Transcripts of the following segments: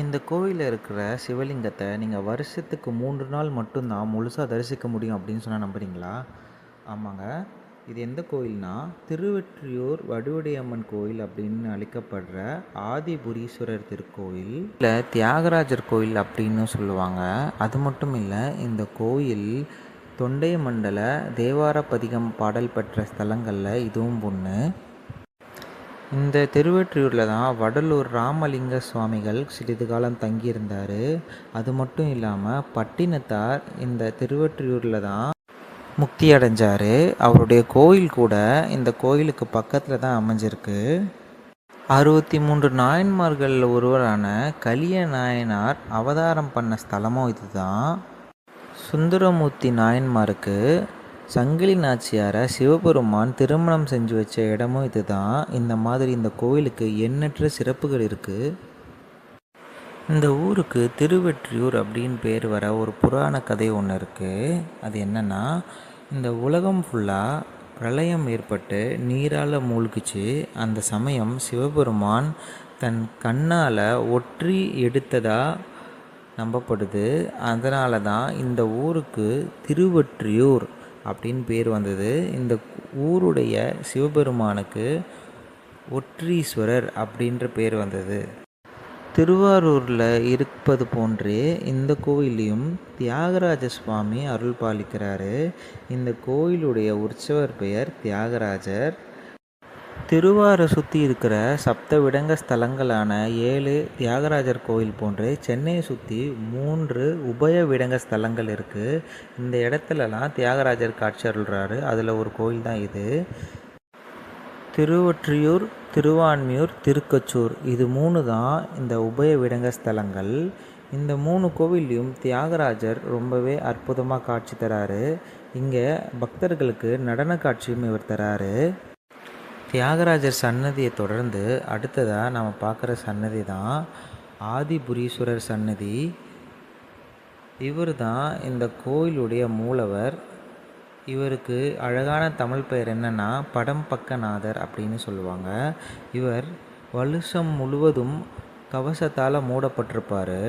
இந்த கோயிலில் இருக்கிற சிவலிங்கத்தை நீங்கள் வருஷத்துக்கு மூன்று நாள் மட்டும்தான் முழுசாக தரிசிக்க முடியும் அப்படின்னு சொன்னால் நம்புறீங்களா? ஆமாங்க. இது எந்த கோயில்னா திருவெற்றியூர் வடுவடியம்மன் கோயில் அப்படின்னு அழைக்கப்படுற ஆதிபுரீஸ்வரர் திருக்கோயில் இல்லை தியாகராஜர் கோயில் அப்படின்னு சொல்லுவாங்க. அது மட்டும் இல்லை இந்த கோயில் தொண்டை மண்டல தேவார பதிகம் பாடல் பெற்ற ஸ்தலங்களில் இதுவும் ஒன்று இந்த திருவெற்றியூரில் தான் வடலூர் ராமலிங்க சுவாமிகள் சிறிது காலம் தங்கியிருந்தார். அது மட்டும் இல்லாமல் பட்டினத்தார் இந்த திருவெற்றியூரில் தான் முக்தி அடைஞ்சார். அவருடைய கோயில் கூட இந்த கோயிலுக்கு பக்கத்தில் தான் அமைஞ்சிருக்கு. அறுபத்தி மூன்று நாயன்மார்களில் ஒருவரான கலிய நாயனார் அவதாரம் பண்ண ஸ்தலமும் இதுதான். சுந்தரமூர்த்தி நாயன்மாருக்கு சங்கிலி நாச்சியாரை சிவபெருமான் திருமணம் செஞ்சு வச்ச இடமும் இதுதான். இந்த மாதிரி இந்த கோயிலுக்கு எண்ணற்ற சிறப்புகள் இருக்குது இந்த ஊருக்கு திருவெற்றியூர் அப்படின்னு பேர் வர ஒரு புராண கதை ஒன்று இருக்குது அது என்னென்னா இந்த உலகம் ஃபுல்லாக பிரளயம் ஏற்பட்டு நீரால் மூழ்கிச்சு. அந்த சமயம் சிவபெருமான் தன் கண்ணால் ஒற்றி எடுத்ததாக நம்பப்படுது. அதனால தான் இந்த ஊருக்கு திருவொற்றியூர் அப்படின்னு பேர் வந்தது. இந்த ஊருடைய சிவபெருமானுக்கு ஒற்றீஸ்வரர் அப்படின்ற பேர் வந்தது. திருவாரூரில் இருப்பது போன்றே இந்த கோயிலையும் தியாகராஜ சுவாமி அருள் பாலிக்கிறாரு. இந்த கோயிலுடைய உற்சவர் பெயர் தியாகராஜர். திருவாரை சுற்றி இருக்கிற சப்த விடங்க ஸ்தலங்களான ஏழு தியாகராஜர் கோயில் போன்று சென்னையை சுற்றி மூன்று உபய விடங்க ஸ்தலங்கள் இருக்குது இந்த இடத்துலலாம் தியாகராஜர் காட்சி அருள்றாரு அதில் ஒரு கோயில் தான் இது. திருவொற்றியூர் திருவான்மியூர் திருக்கச்சூர் இது மூணு தான் இந்த உபய விடங்க ஸ்தலங்கள். இந்த மூணு கோவில்லையும் தியாகராஜர் ரொம்பவே அற்புதமாக காட்சி தராரு. இங்கே பக்தர்களுக்கு நடன காட்சியும் இவர் தராரு. தியாகராஜர் சன்னதியை தொடர்ந்து அடுத்ததாக நம்ம பார்க்குற சன்னதி தான் ஆதிபுரீஸ்வரர் சன்னதி இவர் தான் இந்த கோயிலுடைய மூலவர். இவருக்கு அழகான தமிழ் பெயர் என்னென்னா படம்பக்கநாதர் அப்படின்னு சொல்லுவாங்க. இவர் வலுஷம் முழுவதும் கவசத்தால் மூடப்பட்டிருப்பார்.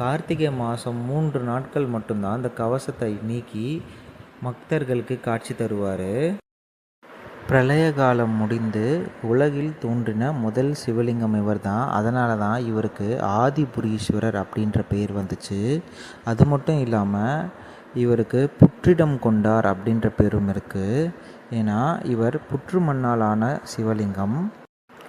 கார்த்திகை மாதம் மூன்று நாட்கள் மட்டும்தான் அந்த கவசத்தை நீக்கி பக்தர்களுக்கு காட்சி தருவார். பிரளய காலம் முடிந்து உலகில் தோன்றின முதல் சிவலிங்கம் இவர் தான் அதனால தான் இவருக்கு ஆதிபுரீஸ்வரர் அப்படின்ற பேர் வந்துச்சு. அது மட்டும் இல்லாமல் இவருக்கு புற்றிடம் கொண்டார் அப்படின்ற பேரும் இருக்குது ஏன்னா இவர் புற்று மண்ணாலான சிவலிங்கம்.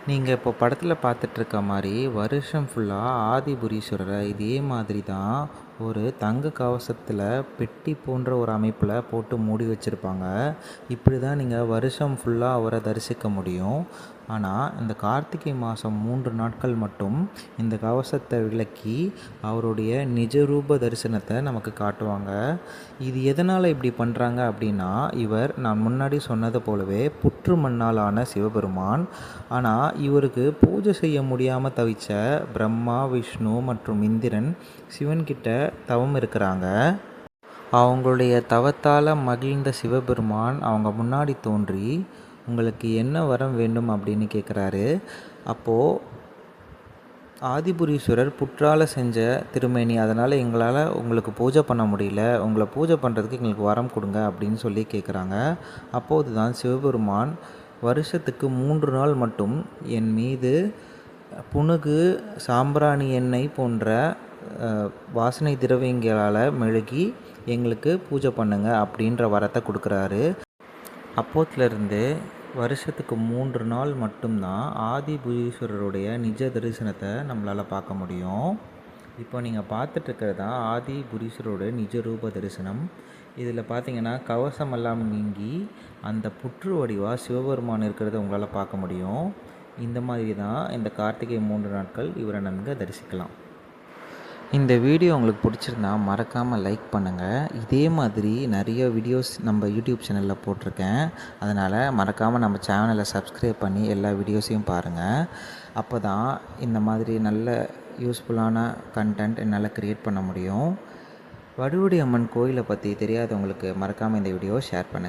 நீங்கள் இப்போ படத்தில் பார்த்துட்ருக்க மாதிரி வருஷம் ஃபுல்லாக ஆதிபுரீஸ்வரரை இதே மாதிரி தான் ஒரு தங்க கவசத்தில் பெட்டி போன்ற ஒரு அமைப்பில் போட்டு மூடி வச்சுருப்பாங்க. இப்படி தான் நீங்கள் வருஷம் ஃபுல்லாக அவரை தரிசிக்க முடியும். ஆனால் இந்த கார்த்திகை மாதம் மூன்று நாட்கள் மட்டும் இந்த கவசத்தை விளக்கி அவருடைய நிஜ ரூப தரிசனத்தை நமக்கு காட்டுவாங்க. இது எதனால் இப்படி பண்ணுறாங்க அப்படின்னா இவர் நான் முன்னாடி சொன்னது போலவே புற்று மண்ணால் ஆன சிவபெருமான். ஆனால் இவருக்கு பூஜை செய்ய முடியாமல் தவிச்ச பிரம்மா விஷ்ணு மற்றும் இந்திரன் சிவன்கிட்ட தவம் இருக்கிறாங்க. அவங்களுடைய தவத்தால் மகிழ்ந்த சிவபெருமான் அவங்க முன்னாடி தோன்றி உங்களுக்கு என்ன வரம் வேண்டும்? அப்படின்னு கேட்குறாரு அப்போது ஆதிபுரீஸ்வரர் புற்றால் செஞ்ச திருமேனி அதனால் எங்களால் உங்களுக்கு பூஜை பண்ண முடியல உங்களை பூஜை பண்ணுறதுக்கு எங்களுக்கு வரம் கொடுங்க அப்படின்னு சொல்லி கேட்குறாங்க அப்போது தான் சிவபெருமான் வருஷத்துக்கு மூன்று நாள் மட்டும் என் மீது புனுகு சாம்பிராணி எண்ணெய் போன்ற வாசனை திரவியங்களால் மெழுகி எங்களுக்கு பூஜை பண்ணுங்க அப்படின்ற வரத்தை கொடுக்குறாரு. அப்போத்துலேருந்து வருஷத்துக்கு மூன்று நாள் மட்டும்தான் ஆதிபுரீஸ்வரருடைய நிஜ தரிசனத்தை நம்மளால் பார்க்க முடியும். இப்போ நீங்கள் பார்த்துட்ருக்கிறது தான் ஆதி புரீஸ்வரோட நிஜ ரூப தரிசனம். இதில் பார்த்தீங்கன்னா கவசமெல்லாம் நீங்கி அந்த புற்று வடிவாக சிவபெருமான் இருக்கிறத உங்களால் பார்க்க முடியும். இந்த மாதிரி தான் இந்த கார்த்திகை மூன்று நாட்கள் இவரை நன்கு தரிசிக்கலாம். இந்த வீடியோ உங்களுக்கு பிடிச்சிருந்தா மறக்காமல் லைக் பண்ணுங்கள் இதே மாதிரி நிறைய வீடியோஸ் நம்ம யூடியூப் சேனலில் போட்டிருக்கேன். அதனால் மறக்காமல் நம்ம சேனலை சப்ஸ்கிரைப் பண்ணி எல்லா வீடியோஸையும் பாருங்கள் அப்போ தான் இந்த மாதிரி நல்ல யூஸ்ஃபுல்லான கண்டென்ட் என்னால் க்ரியேட் பண்ண முடியும். வடுவடி அம்மன் கோயிலை பற்றி தெரியாதவங்களுக்கு மறக்காமல் இந்த வீடியோ ஷேர் பண்ணுங்கள்